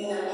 Yeah.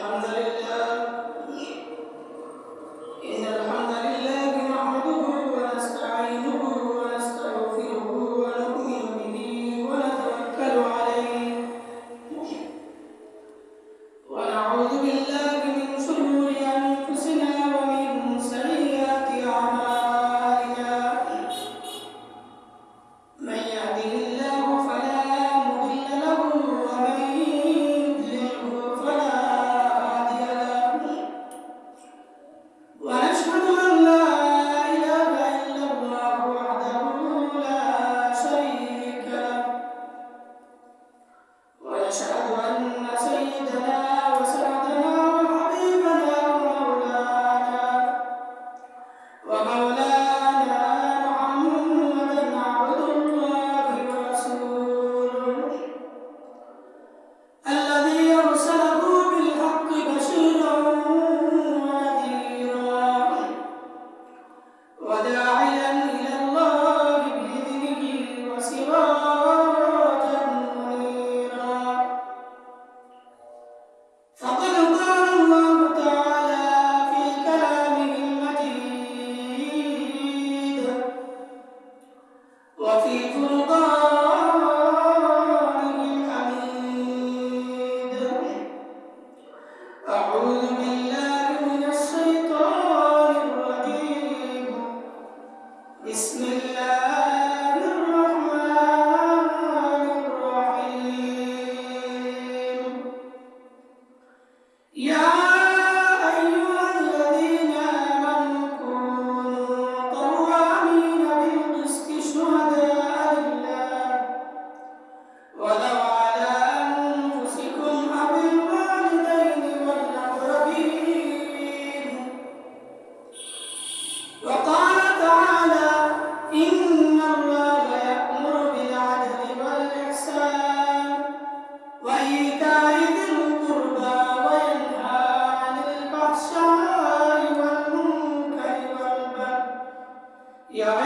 yeah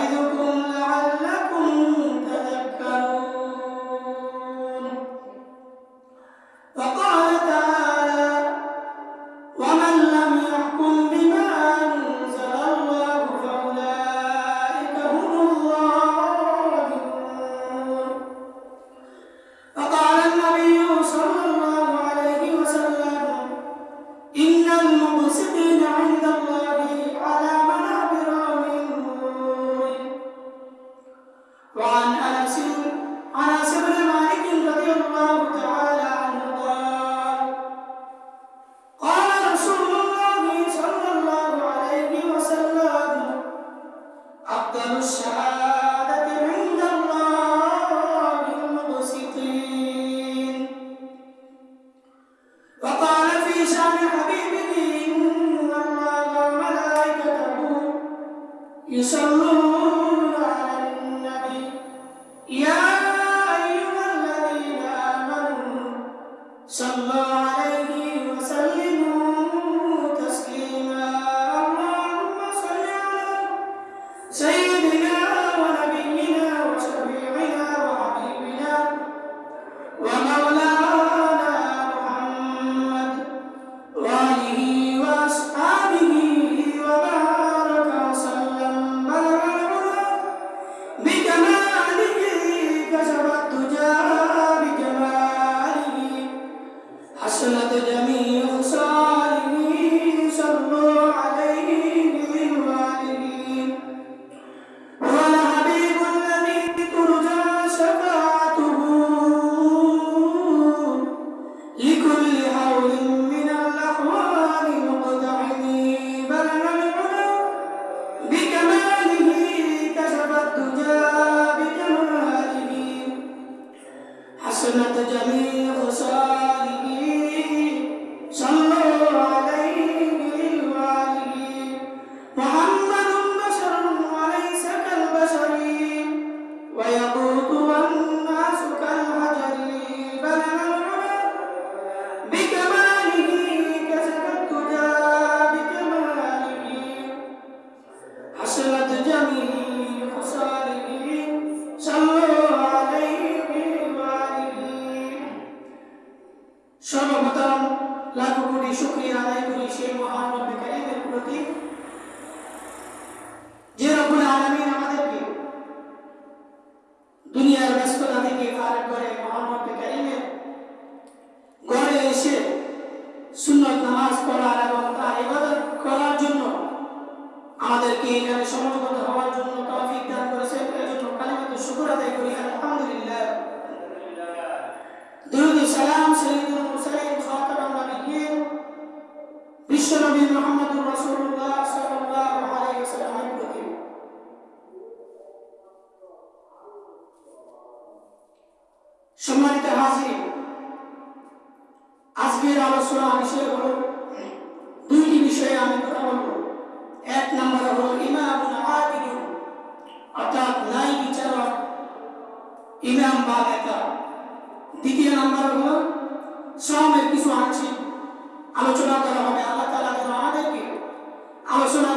يصلون على النبي يا أيها الذين آمنوا صلوا عليه وسلموا تسليما اللهم صل على سيدنا ونبينا وشفيعنا وحبيبنا وما সম্মানিত হাজির। আজকের আলোচনা বিষয় হল দুইটি বিষয়ে আমি কথা বলব। এক নম্বর হল ইমাম অর্থাৎ নাই বিচারক ইমাম বা নেতা। দ্বিতীয় নম্বর হল শ্রমের কিছু আছে আলোচনা করা হবে। আল্লাহ তালা যেন আমাদেরকে আলোচনা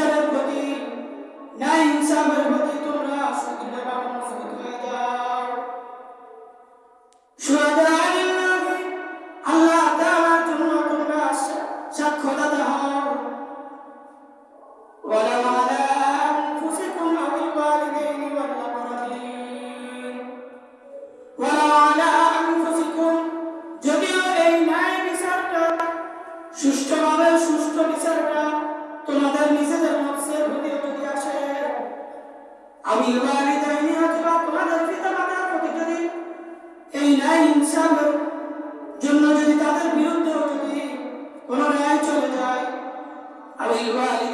বিচারের প্রতি ন্যায় ইনসাফের প্রতি তোমরা যদিও এই বিচারটা সুষ্ঠুভাবে সুস্থ বিচারটা তোমাদের নিজের বিলবানি এই ন্যায় ইনসাফের জন্য যদি তাদের বিরুদ্ধে যদি কোনো ন্যায় চলে যায় আর বিলবানি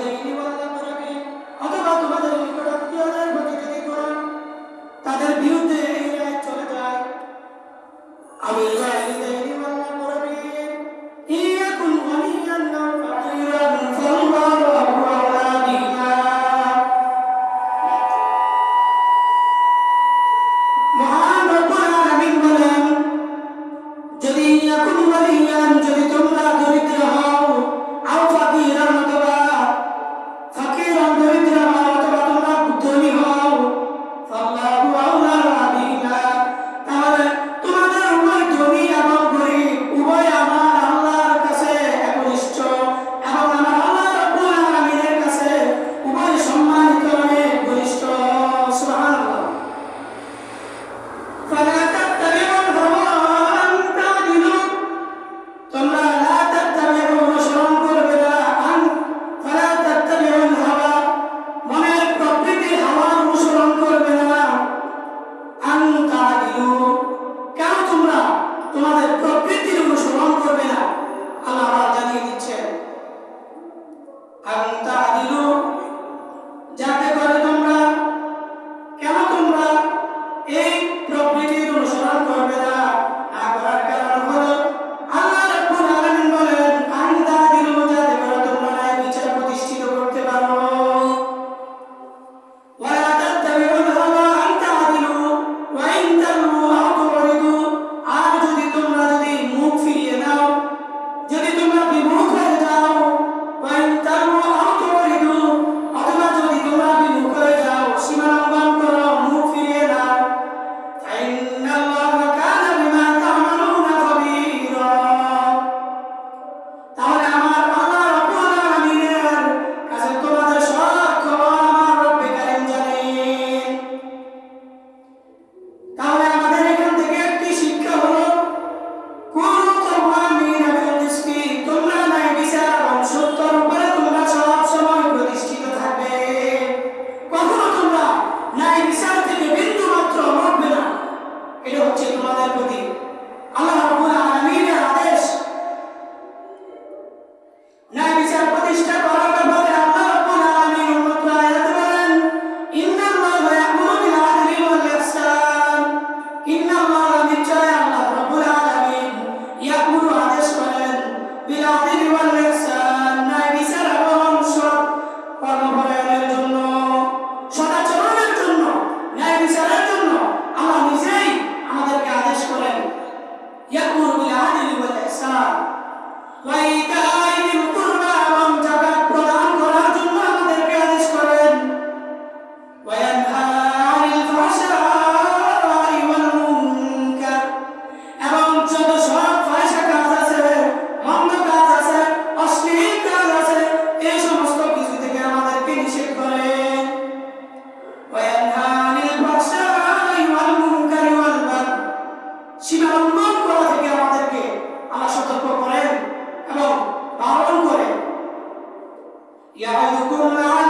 তোমাদের E aí, como ela